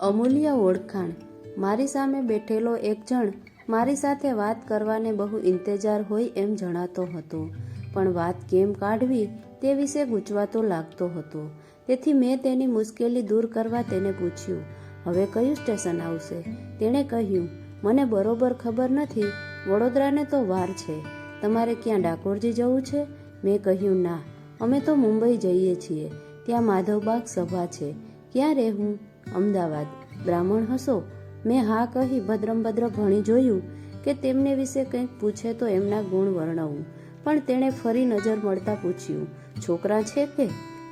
અમૂલ્ય ઓળખાણ. મારી સામે બેઠેલો એક જણ મારી સાથે વાત કરવાને બહુ ઇંતજાર હોય એમ જણાતો હતો. પણ વાત કેમ કાઢવી તે વિશે ગૂંચવાતો લાગતો હતો. તેથી મેં તેની મુશ્કેલી દૂર કરવા તેને પૂછ્યું, હવે કયું સ્ટેશન આવશે? તેણે કહ્યું, મને બરોબર ખબર નથી, વડોદરાને તો વાર છે. તમારે ક્યાં ડાકોરજી જવું છે? મેં કહ્યું, ના, અમે તો મુંબઈ જઈએ છીએ. ત્યાં માધવબાગ સભા છે. ક્યાં રહેવું? અમદાવાદ. બ્રાહ્મણ હશો? મેં હા કહી ભદ્રમભદ્ર ભણી જોયું કે તેમને વિશે કંઈક પૂછે તો એમના ગુણ વર્ણવું. પણ તેણે ફરી નજર મળતા પૂછ્યું, છોકરા છે કે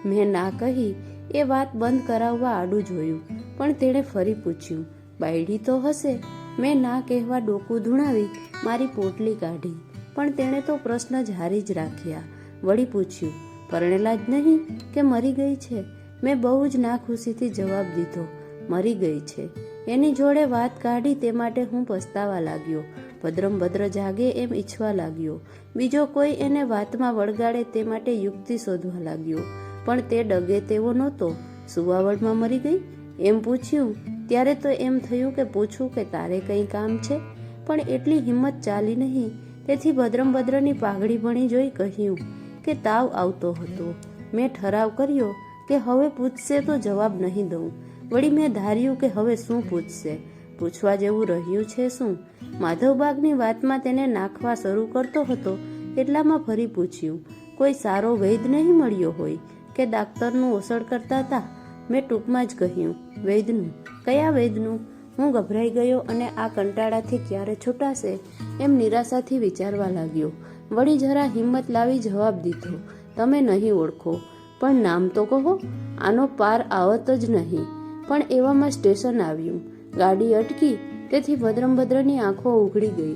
મેં ના કહી, એ વાત બંધ કરાવવા આડું જોયું, પણ તેણે ફરી પૂછ્યું, બાયડી તો હશે? મેં ના કહેવા ડોકું ધૂણાવી, મારી પોટલી કાઢી, પણ તેણે તો પ્રશ્ન જારી જ રાખ્યા. વળી પૂછ્યું, પરણેલા જ નહીં કે મરી ગઈ છે? મેં બહુ જ નાખુશીથી જવાબ દીધો. મરી ગઈ છે. એની જોડે વાત કાઢી તે માટે હું પસ્તાવા લાગ્યો. ભદ્રમ ભદ્ર જાગે એમ ઈચ્છવા લાગ્યો. બીજો કોઈ એને વાતમાં વળગાડે તે માટે યુક્તિ શોધવા લાગ્યો. પણ તે ડગે તેવો નહોતો. સુવાવડમાં મરી ગઈ? એમ પૂછ્યું. ત્યારે તો એમ થયું કે પૂછું કે તારે કંઈ કામ છે? પણ એટલી હિંમત ચાલી નહીં. તેથી ભદ્રમ ભદ્રની પાઘડી ભણી જોઈ કહ્યું કે તાવ આવતો હતો. મેં ઠરાવ કર્યો. કે હવે પૂછશે તો જવાબ નહીં દઉં. વળી મેં ધાર્યું કે હવે શું પૂછશે? પૂછવા જેવું રહ્યું છે શું? માધવબાગની વાતમાં તેને નાખવા શરૂ કરતો હતો, એટલામાં ફરી પૂછ્યું, કોઈ સારો વૈદ નહીં મળ્યો હોય? કે ડાક્ટરનું ઓસડ કરતા હતા? મેં ટૂંકમાં જ કહ્યું, વૈદનું. કયા વૈદનું? હું ગભરાઈ ગયો અને આ કંટાળાથી ક્યારે છૂટાશે? એમ નિરાશાથી વિચારવા લાગ્યો. વળી જરા હિંમત લાવી જવાબ દીધો, તમે નહીં ઓળખો. પણ નામ તો કહો, આનો પાર આવત જ નહીં. પણ એવામાં સ્ટેશન આવ્યું. ગાડી અટકી, તેથી ભદ્રમભદ્રની આંખો ઉઘડી ગઈ.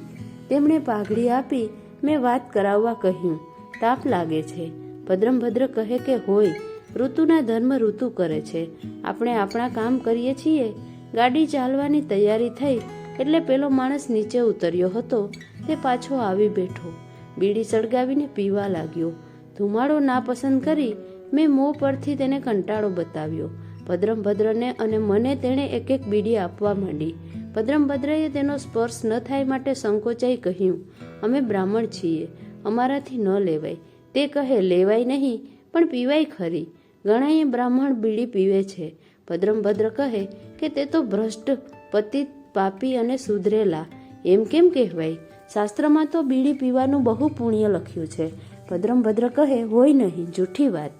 તેમણે પાઘડી આપી, મેં વાત કરાવવા કહ્યું. તાપ લાગે છે. ભદ્રમભદ્ર કહે કે હોય, ઋતુના ધર્મ ઋતુ કરે છે. આપણે આપણા કામ કરીએ છીએ. ગાડી ચાલવાની તૈયારી થઈ, એટલે પેલો માણસ નીચે ઉતર્યો હતો. તે પાછો આવી બેઠો. બીડી સળગાવીને પીવા લાગ્યો. ધુમાડો નાપસંદ કરી મેં મોં પરથી તેને કંટાળો બતાવ્યો. ભદ્રમભદ્રને અને મને તેણે એક એક બીડી આપવા માંડી. ભદ્રમભદ્રએ તેનો સ્પર્શ ન થાય માટે સંકોચાઈ કહ્યું, અમે બ્રાહ્મણ છીએ, અમારાથી ન લેવાય. તે કહે, લેવાય નહીં, પણ પીવાય ખરી. ઘણાએ બ્રાહ્મણ બીડી પીવે છે. ભદ્રમભદ્ર કહે, કે તે તો ભ્રષ્ટ, પતિત, પાપી અને સુધરેલા. એમ કેમ કહેવાય? શાસ્ત્રમાં તો બીડી પીવાનું બહુ પુણ્ય લખ્યું છે. ભદ્રમભદ્ર કહે, હોય નહીં, જૂઠી વાત.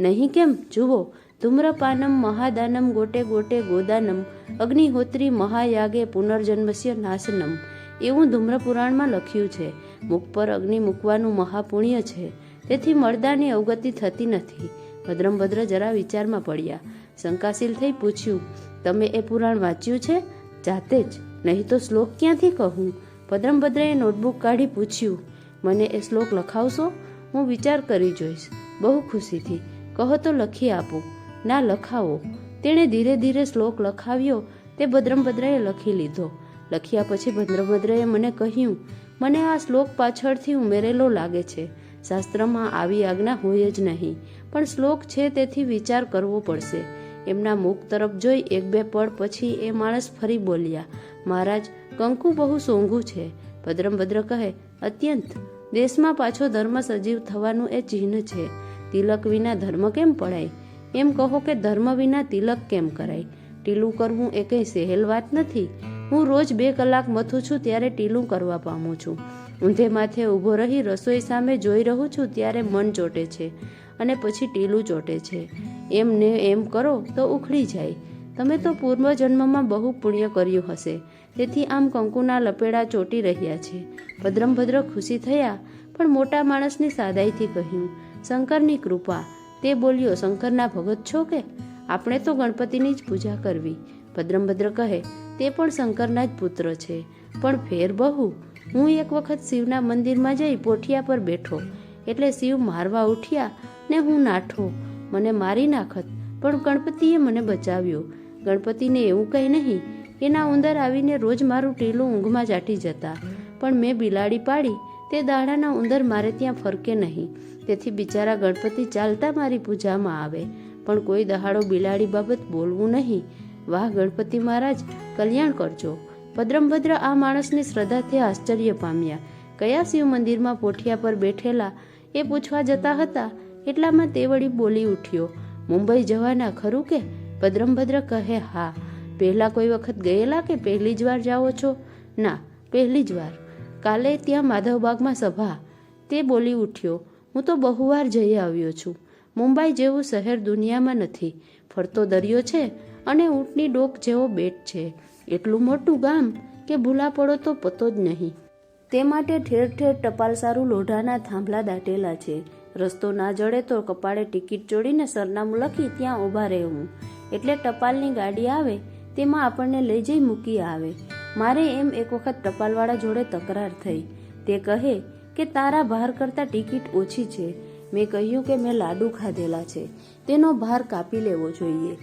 નહીં કેમ? જુઓ, ધૂમ્રપાનમ, મહાદાનમ, ગોટે ગોટે ગોદાનમ, અગ્નિહોત્રી, મહાયાગે, પુનર્જન્મસ્ય, નાશનમ. એવું ધૂમ્રપુરાણમાં લખ્યું છે. મુખ પર અગ્નિ મૂકવાનું મહાપુણ્ય છે. તેથી મળદાની અવગતિ થતી નથી. ભદ્રમભદ્ર જરા વિચારમાં પડ્યા. શંકાશીલ થઈ પૂછ્યું, તમે એ પુરાણ વાંચ્યું છે? જાતે જ. નહીં તો શ્લોક ક્યાંથી કહું? ભદ્રમભદ્રએ નોટબુક કાઢી પૂછ્યું, મને એ શ્લોક લખાવશો? હું વિચાર કરી જોઈશ. બહુ ખુશીથી. કહો તો લખી આપો. ના, લખાવો. તેણે ધીરે ધીરે શ્લોક લખાવ્યો, તે ભદ્રમભદ્રએ લખી લીધો. લખ્યા પછી ભદ્રભદ્રએ મને કહ્યું, મને આ શ્લોક પાછળથી ઉમેરેલો લાગે છે. શાસ્ત્રમાં આવી આજ્ઞા હોય જ નહીં, પણ શ્લોક છે તેથી વિચાર કરવો પડશે. એમના મુખ તરફ જોઈ એક બે પળ પછી એ માણસ ફરી બોલ્યા, મહારાજ, કંકુ બહુ સોંઘું છે. ભદ્રમભદ્ર કહે, અત્યંત. દેશમાં પાછો ધર્મ સજીવ થવાનું એ ચિહ્ન છે. તિલક વિના ધર્મ કેમ પડાય? એમ કહો કે ધર્મ વિના તિલક કેમ કરાય? ટીલું કરવું એ કંઈ સહેલ વાત નથી. હું રોજ બે કલાક મથું છું ત્યારે ટીલું કરવા પામું છું. ઊંધે માથે ઊભો રહી રસોઈ સામે જોઈ રહું છું ત્યારે મન ચોટે છે અને પછી ટીલું ચોટે છે. એમ ને એમ કરો તો ઉખડી જાય. તમે તો પૂર્વજન્મમાં બહુ પુણ્ય કર્યું હશે. તેથી આમ કંકુના લપેડા ચોટી રહ્યા છે. ભદ્રમભદ્ર ખુશી થયા, પણ મોટા માણસની સાદાઈથી કહ્યું શંકરની કૃપા. તે બોલ્યો, શંકરના ભગત છો કે? આપણે તો ગણપતિની જ પૂજા કરવી. ભદ્રમભદ્ર કહે, તે પણ શંકરના જ પુત્ર છે. પણ ફેર બહુ. હું એક વખત શિવના મંદિરમાં જઈ પોઠિયા પર બેઠો. એટલે શિવ મારવા ઉઠ્યા ને હું નાઠો. મને મારી નાખત, પણ ગણપતિએ મને બચાવ્યો. ગણપતિને એવું કંઈ નહીં એના ઉંદર આવીને રોજ મારું ટીલું ઊંઘમાં ચાટી જતા. પણ મેં બિલાડી પાડી, તે દાડાના ઉંદર મારે ત્યાં ફરકે નહીં. તેથી બિચારા ગણપતિ ચાલતા મારી પૂજામાં આવે. પણ કોઈ દહાડો બિલાડી બાબત બોલવું નહીં. વાહ, ગણપતિ મહારાજ, કલ્યાણ કરજો. ભદ્રમભદ્ર આ માણસની શ્રદ્ધાથી આશ્ચર્ય પામ્યા. કયા શિવ મંદિરમાં પોઠિયા પર બેઠેલા એ પૂછવા જતા હતા. એટલામાં તે વળી બોલી ઉઠ્યો, મુંબઈ જવાના ખરું કે? ભદ્રમભદ્ર કહે, હા. પહેલાં કોઈ વખત ગયેલા કે પહેલી જ વાર જાઓ છો? ના, પહેલી જ વાર. કાલે ત્યાં માધવબાગમાં સભા. તે બોલી ઉઠ્યો હું તો બહુવાર જઈ આવ્યો છું. મુંબઈ જેવું શહેર દુનિયામાં નથી. ફરતો દરિયો છે અને ઊંટની ડોક જેવો બેટ છે. એટલું મોટું ગામ કે ભૂલા પડો તો પતો જ નહીં. તે માટે ઠેર ઠેર ટપાલ સારું લોઢાના થાંભલા દાટેલા છે. રસ્તો ના જડે તો કપાળે ટિકિટ જોડીને સરનામું લખી ત્યાં ઊભા રહેવું. એટલે ટપાલની ગાડી આવે તેમાં આપણને લઈ જઈ મૂકી આવે. મારે એમ એક વખત ટપાલવાળા જોડે તકરાર થઈ. તે કહે કે તારા ભાર કરતાં ટિકિટ ઓછી છે. મેં કહ્યું કે મેં લાડુ ખાધેલા છે. તેનો ભાર કાપી લેવો જોઈએ.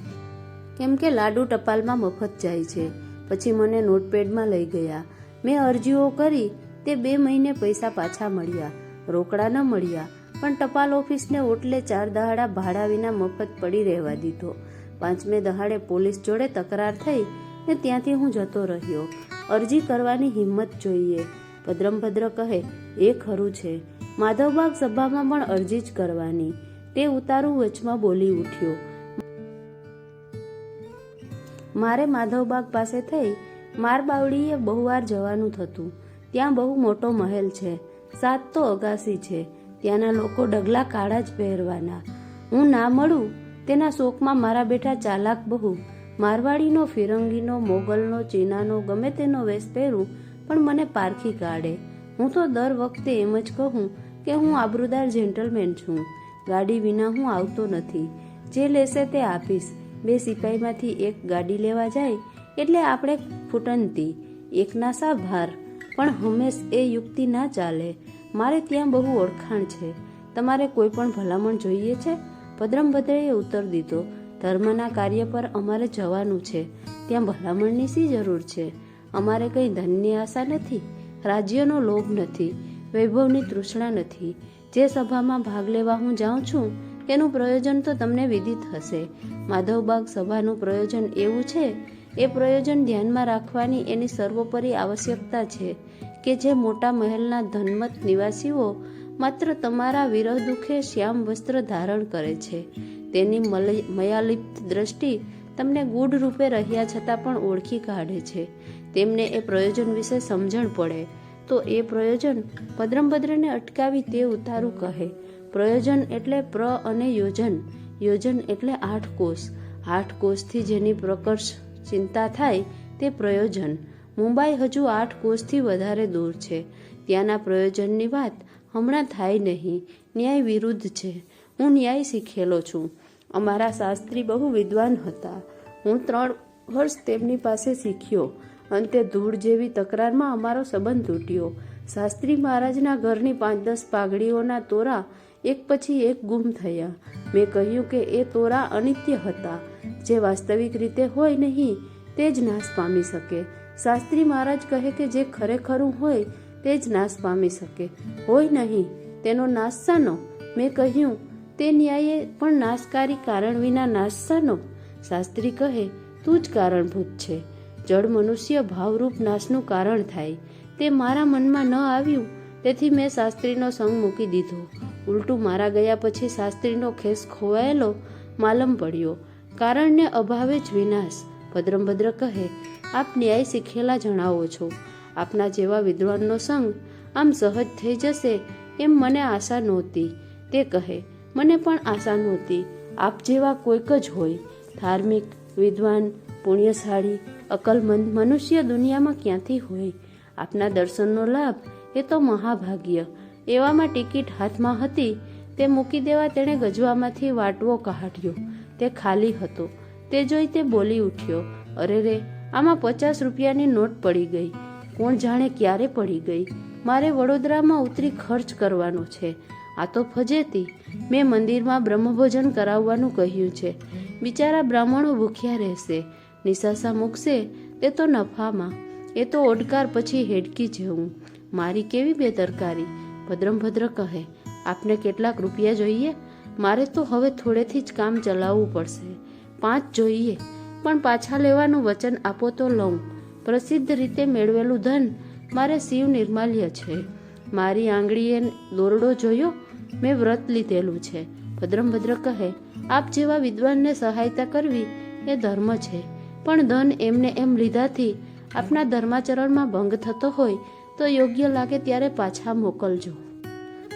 કેમ કે લાડુ ટપાલમાં મફત જાય છે. પછી મને નોટપેડમાં લઈ ગયા. મેં અરજીઓ કરી, તે બે મહિને પૈસા પાછા મળ્યા. રોકડા ન મળ્યા, પણ ટપાલ ઓફિસને ઓટલે ચાર દહાડા ભાડા વિના મફત પડી રહેવા દીધો. પાંચમે દહાડે પોલીસ જોડે તકરાર થઈ ને ત્યાંથી હું જતો રહ્યો. અરજી કરવાની હિંમત જોઈએ. ભદ્રમભદ્ર કહે એ ખરું છે. માધવબાગ સભામાં પણ અરજી જ કરવાની. તે ઉતારું વચમાં બોલી ઉઠ્યો. મારે માધવબાગ પાસે થઈ મારબાવડીએ બહુ વાર જવાનું થતું. ત્યાં બહુ મોટો મહેલ છે. સાત તો અગાસી છે. ત્યાંના લોકો ડગલા કાળા જ પહેરવાના. હું ના મળું? તેના શોકમાં મારા બેટા ચાલાક બહુ. મારવાડીનો, ફિરંગીનો, મોગલનો, ચીનાનો ગમે તેનો વેશ પહેરું, પણ મને પારખી કાઢે. હું તો દર વખતે એમ જ કહું કે હું આબરૂદાર જેન્ટલમેન છું. ગાડી વિના હું આવતો નથી. જે લેશે તે આપીશ. બે સિપાહીમાંથી એક ગાડી લેવા જાય એટલે આપણે ફૂટનતી એકના સા ભાર. પણ હંમેશ એ યુક્તિ ના ચાલે. મારે ત્યાં બહુ ઓળખાણ છે. તમારે કોઈ પણ ભલામણ જોઈએ છે? ભદ્રમભદ્રએ ઉત્તર દીધો. ધર્મના કાર્ય પર અમારે જવાનું છે. ત્યાં ભલામણની શી જરૂર છે? અમારે કંઈ ધનની આશા નથી? રાજ્યનો લોભ નથી, વૈભવની તૃષ્ણા નથી. જે સભામાં ભાગ લેવા હું જાઉં છું, તેનું પ્રયોજન તો તમને વિદિત હશે. માધવબાગ સભાનું પ્રયોજન એવું છે? એ પ્રયોજન ધ્યાનમાં રાખવાની એની સર્વોપરી આવશ્યકતા છે કે જે મોટા મહેલના ધનમત નિવાસીઓ માત્ર તમારા વિરહ દુઃખે શ્યામ વસ્ત્ર ધારણ કરે છે. તેની મયાલિપ્ત દ્રષ્ટિ તમને ગૂઢ રૂપે રહ્યા છતાં પણ ઓળખી કાઢે છે. તેમને એ પ્રયોજન વિશે સમજણ પડે. તો એ પ્રયોજન ભદ્રમભદ્રને અટકાવી તે ઉતારું કહે. પ્રયોજન એટલે પ્ર અને યોજન. યોજન એટલે આઠ કોષ. આઠ કોષથી જેની પ્રકર્ષ ચિંતા થાય તે પ્રયોજન. મુંબઈ હજુ આઠ કોષથી વધારે દૂર છે. ત્યાંના પ્રયોજનની વાત હમણાં થાય નહીં. ન્યાય વિરુદ્ધ છે. હું ન્યાય શીખેલો છું. અમારા શાસ્ત્રી બહુ વિદ્વાન હતા. હું ત્રણ વર્ષ તેમની પાસે શીખ્યો. અંતે ધૂળ જેવી તકરારમાં અમારો સંબંધ તૂટ્યો. શાસ્ત્રી મહારાજના ઘરની પાંચ દસ પાઘડીઓના તોરા એક પછી એક ગુમ થયા. મેં કહ્યું કે એ તોરા અનિત્ય હતા. જે વાસ્તવિક રીતે હોય નહીં, તે જ નાશ પામી શકે. શાસ્ત્રી મહારાજ કહે કે જે ખરેખરું હોય, તે જ નાશ પામી શકે. હોય નહીં, તેનો નાશ શાનો? મેં કહ્યું, તે ન્યાયે પણ નાશકારી કારણ વિના નાશ શાનો? શાસ્ત્રી કહે, તું જ કારણભૂત છે. જળ મનુષ્ય ભાવરૂપ નાશનું કારણ થાય. તે મારા મનમાં ન આવ્યું, તેથી મેં શાસ્ત્રીનો સંગ મૂકી દીધો. ઉલટું મારા ગયા પછી શાસ્ત્રીનો ખેસ ખોવાયેલો માલમ પડ્યો. કારણને અભાવે જ વિનાશ ભદ્રમભદ્ર કહે. આપ ન્યાય શીખેલા જણાવો છો. આપના જેવા વિદ્વાનનો સંગ આમ સહજ થઈ જશે એમ મને આશા નહોતી. તે કહે, મને પણ આશા નહોતી. આપ જેવા કોઈક જ હોય. ધાર્મિક, વિદ્વાન, પુણ્યશાળી અકલમંદ મનુષ્ય દુનિયામાં ક્યાંથી હોય? આપના દર્શનનો લાભ એ તો મહાભાગ્ય. એવામાં ટિકિટ હાથમાં હતી, તે મૂકી દેવા તેણે ગજવામાંથી વાટવો કાઢ્યો તે ખાલી હતો. તે જોઈ તે બોલી ઉઠ્યો. અરે રે, આમાં પચાસ રૂપિયાની નોટ પડી ગઈ. કોણ જાણે ક્યારે પડી ગઈ? મારે વડોદરામાં ઉતરી ખર્ચ કરવાનો છે. આ તો ફજેતી. મેં મંદિરમાં બ્રહ્મભોજન કરાવવાનું કહ્યું છે. બિચારા બ્રાહ્મણો ભૂખ્યા રહેશે. નિશાસા મૂકશે તે તો નફામાં, એ તો ઓડકાર પછી હેડકી જેવું. મારી કેવી બેદરકારી? ભદ્રમભદ્ર કહે, આપને કેટલાક રૂપિયા જોઈએ? મારે તો હવે થોડેથી જ કામ ચલાવવું પડશે. પાંચ જોઈએ, પણ પાછા લેવાનું વચન આપો તો લઉં. પ્રસિદ્ધ રીતે મેળવેલું ધન મારે શિવ નિર્માલ્ય છે. મારી આંગળીએ દોરડો જોયો, મેં વ્રત લીધેલું છે. ભદ્રમભદ્ર કહે, આપ જેવા વિદ્વાનને સહાયતા કરવી એ ધર્મ છે. પણ ધન એમને એમ લીધાથી આપના ધર્માચરણમાં ભંગ થતો હોય તો યોગ્ય લાગે ત્યારે પાછા મોકલજો.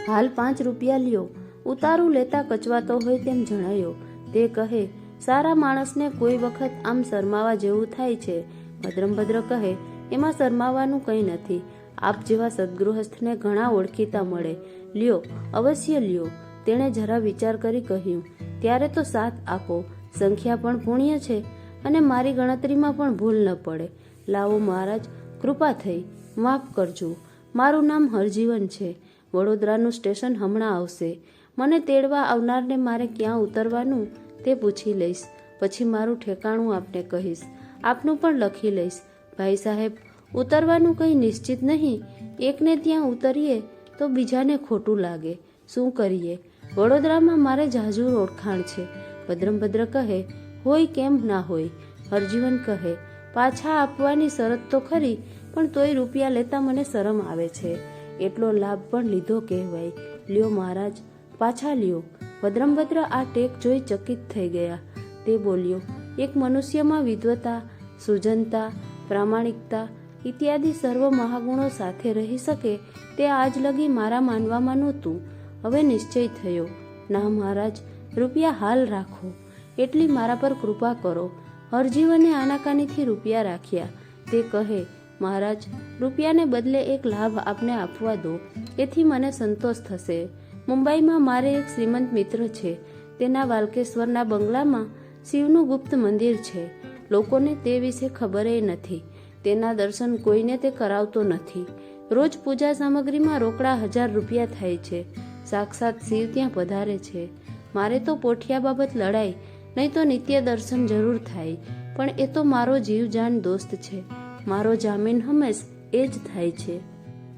હાલ પાંચ રૂપિયા લ્યો. ઉતારું લેતા કચવાતો હોય તેમ જણાયો. તે કહે, સારા માણસને કોઈ વખત આમ શરમાવા જેવું થાય છે. ભદ્રમભદ્ર કહે, એમાં શરમાવાનું કંઈ નથી. આપ જેવા સદગૃહસ્થને ઘણા ઓળખીતા મળે. લ્યો, અવશ્ય લ્યો. તેણે જરા વિચાર કરી કહ્યું, ત્યારે તો સાથ આપો. સંખ્યા પણ પુણ્ય છે. અને મારી ગણતરીમાં પણ ભૂલ ન પડે. લાવો મહારાજ, કૃપા થઈ. માફ કરજો. મારું નામ હરજીવન છે. વડોદરાનું સ્ટેશન હમણાં આવશે. મને તેડવા આવનારને મારે ક્યાં ઉતરવાનું તે પૂછી લઈશ. પછી મારું ઠેકાણું આપને કહીશ. આપનું પણ લખી લઈશ. ભાઈ સાહેબ, ઉતરવાનું કંઈ નિશ્ચિત નહીં. એકને ત્યાં ઉતરીએ તો બીજાને ખોટું લાગે. શું કરીએ? વડોદરામાં મારે જાજુ ઓળખાણ છે. ભદ્રમભદ્ર કહે હોય કેમ ના હોય? હરજીવન કહે, પાછા આપવાની શરત તો ખરી, પણ તોય રૂપિયા લેતા મને શરમ આવે છે. એટલો લાભ પણ લીધો કહેવાય. લ્યો મહારાજ, પાછા લ્યો. ભદ્રમભદ્ર આ ટેક જોઈ ચકિત થઈ ગયા. તે બોલ્યો, એક મનુષ્યમાં વિદ્વતા, સુજનતા, પ્રામાણિકતા ઇત્યાદિ સર્વ મહાગુણો સાથે રહી શકે તે આજ લગી મારા માનવામાં નહોતું. હવે નિશ્ચય થયો. ના મહારાજ, રૂપિયા હાલ રાખો. એટલી મારા પર કૃપા કરો. હરજીવને આનાકાનીથી રૂપિયા રાખ્યા. તે કહે, મહારાજ, રૂપિયાને બદલે એક લાભ આપને આપવા દો. એથી મને સંતોષ થશે. મુંબઈમાં મારે એક શ્રીમંત મિત્ર છે. તેના વાલકેશ્વરના બંગલામાં શિવનું ગુપ્ત મંદિર છે. લોકોને તે વિશે ખબરે નથી. તેના દર્શન કોઈને તે કરાવતો નથી. રોજ પૂજા સામગ્રીમાં રોકડા હજાર રૂપિયા થાય છે. સાક્ષાત શિવ ત્યાં પધારે છે. મારે તો પોઠિયા બાબત લડાઈ નહીં તો નિત્ય દર્શન જરૂર થાય, પણ એ તો મારો જીવજાન દોસ્ત છે. મારો જામીન હંમેશ એ જ થાય છે.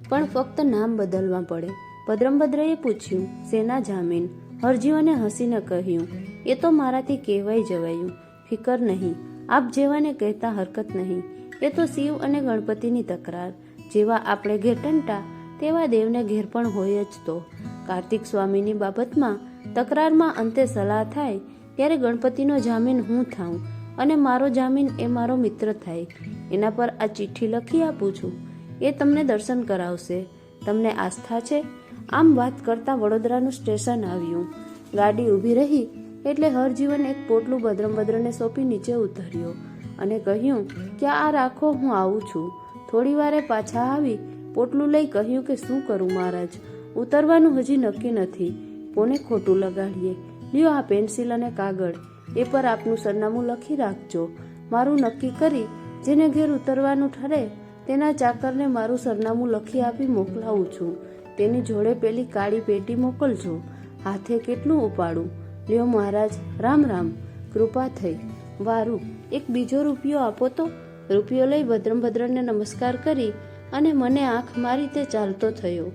પણ ફક્ત નામ બદલવા પડે. પદ્રમભદ્રએ પૂછ્યું શેના જામીન? હરજીવને હસીને કહ્યું, એ તો મારાથી કહેવાય જવાયું. ફિકર નહીં. આપ જેવાને કહેતા હરકત નહીં. એ તો શિવ અને ગણપતિની તકરાર. જેવા આપણે ઘેર ટંટા, તેવા દેવને ઘેર પણ હોય જ તો. કાર્તિક સ્વામીની બાબતમાં તકરારમાં અંતે સલાહ થાય ત્યારે ગણપતિનો જામીન હું થાઉં અને મારો જામીન એ મારો મિત્ર થાય. એના પર આ ચિઠ્ઠી લખી આપું છું. એ તમને દર્શન કરાવશે. તમને આસ્થા છે. આમ વાત કરતા વડોદરાનું સ્ટેશન આવ્યું. ગાડી ઊભી રહી એટલે હરજીવન એક પોટલું ભદ્રમભદ્રને સોંપી નીચે ઉતર્યો અને કહ્યું કે આ રાખો, હું આવું છું. થોડી વારે પાછા આવી પોટલું લઈ કહ્યું કે શું કરું મહારાજ? ઉતરવાનું હજી નક્કી નથી. કોને ખોટું લગાડીએ. લ્યો આ પેન્સિલ અને કાગળ. એ પર આપનું સરનામું લખી રાખજો. મારું નક્કી કરી, જેને ઘેર ઉતરવાનું ઠરે, તેના ચાકરને મારું સરનામું લખી આપી મોકલાવું છું. તેની જોડે પેલી કાળી પેટી મોકલજો. હાથે કેટલું ઉપાડું? લ્યો મહારાજ, રામ રામ. કૃપા થઈ. વારું, એક બીજો રૂપિયો આપો તો? રૂપિયો લઈ ભદ્રમભદ્રને નમસ્કાર કરી અને મને આંખ મારી તે ચાલતો થયો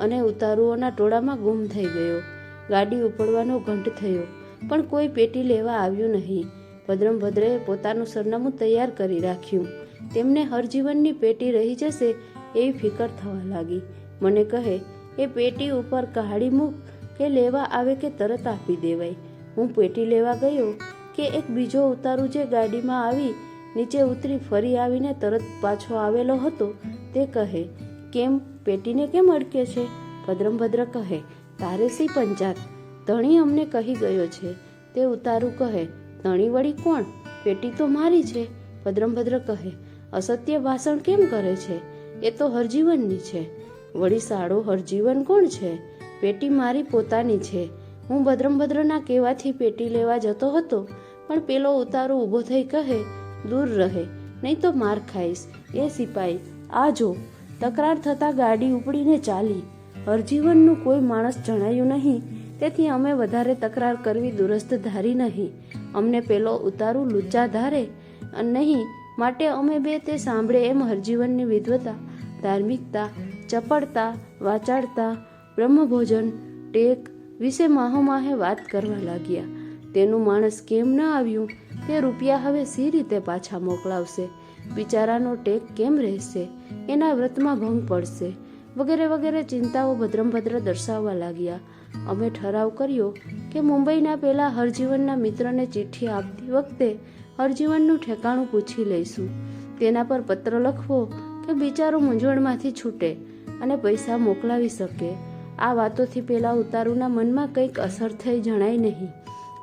અને ઉતારુઓના ટોળામાં ગુમ થઈ ગયો. ગાડી ઉપડવાનો ઘંટ થયો. પણ કોઈ પેટી લેવા આવ્યું નહીં. ભદ્રમભદ્રએ પોતાનું સરનામું તૈયાર કરી રાખ્યું. તેમને હરજીવનની પેટી રહી જશે એવી ફિકર થવા લાગી. મને કહે, એ પેટી ઉપર કહાડી મૂક કે લેવા આવે કે તરત આપી દેવાય. હું પેટી લેવા ગયો કે એક બીજો ઉતારું જે ગાડીમાં આવી, નીચે ઉતરી ફરી આવીને તરત પાછો આવેલો હતો. તે કહે, કેમ? પેટીને કેમ અડકે છે? ભદ્રમભદ્ર કહે તારે સી પંચાત ધણી અમને કહી ગયો છે. તે ઉતારું કહે ધણી વળી કોણ? પેટી તો મારી છે. ભદ્રમભદ્ર કહે, અસત્ય ભાષણ કેમ કરે છે? એ તો હરજીવનની છે. વળી સાડો હરજીવન કોણ છે? પેટી મારી પોતાની છે. હું ભદ્રમભદ્રના કહેવાથી પેટી લેવા જતો હતો, પણ પેલો ઉતારો ઊભો થઈ કહે, દૂર રહે, નહીં તો માર ખાઈશ. એ સિપાઈ, આ જો. તકરાર થતાં ગાડી ઉપડીને ચાલી. હરજીવનનું કોઈ માણસ જણાયું નહીં. તેથી અમે વધારે તકરાર કરવી દુરસ્ત ધારી નહીં. અમને પેલો ઉતારું લુચ્ચા ધારે નહીં, માટે અમે બે તે સાંભળે એમ હરજીવનની વિદ્વતા ધાર્મિકતા, ચપળતા, વાચાળતા, બ્રહ્મભોજન, ટેક વિશે માહોમાહે વાત કરવા લાગ્યા. તેનું માણસ કેમ ન આવ્યું? તે રૂપિયા હવે સી રીતે પાછા મોકલાવશે? બિચારાનો ટેક કેમ રહેશે? એના વ્રતમાં ભંગ પડશે? વગેરે વગેરે ચિંતાઓ ભદ્રમભદ્ર દર્શાવવા લાગ્યા. અમે ઠરાવ કર્યો કે મુંબઈના પેલા હરજીવનના મિત્રને ચિઠ્ઠી આપતી વખતે હરજીવનનું ઠેકાણું પૂછી લઈશું. તેના પર પત્ર લખવો કે બિચારો મૂંઝવણમાંથી છૂટે અને પૈસા મોકલાવી શકે. આ વાતોથી પેલા ઉતારુના મનમાં કંઈક અસર થઈ જણાય નહીં.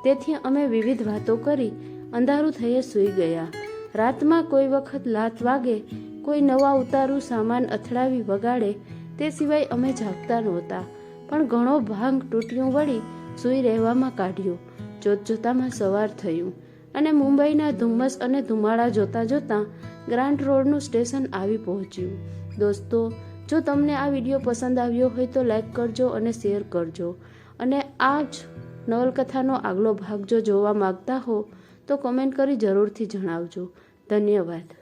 તેથી અમે વિવિધ વાતો કરી અંધારું થયે સૂઈ ગયા. રાતમાં કોઈ વખત લાત વાગે, કોઈ નવા ઉતારું સામાન અથડાવી વગાડે તે સિવાય અમે જાગતા નહોતા, પણ ઘણો ભાંગ તૂટ્યું વળી સૂઈ રહેવામાં કાઢ્યો. જોતજોતામાં સવાર થયું અને મુંબઈના ધુમ્મસ અને ધુમાડા જોતા જોતા ગ્રાન્ટ રોડનું સ્ટેશન આવી પહોંચ્યું. દોસ્તો, જો તમને આ વીડિયો પસંદ આવ્યો હોય તો લાઈક કરજો અને શેર કરજો. અને આ જ નવલકથાનો આગલો ભાગ જો જોવા માગતા હો તો કોમેન્ટ કરી જરૂરથી જણાવજો. ધન્યવાદ.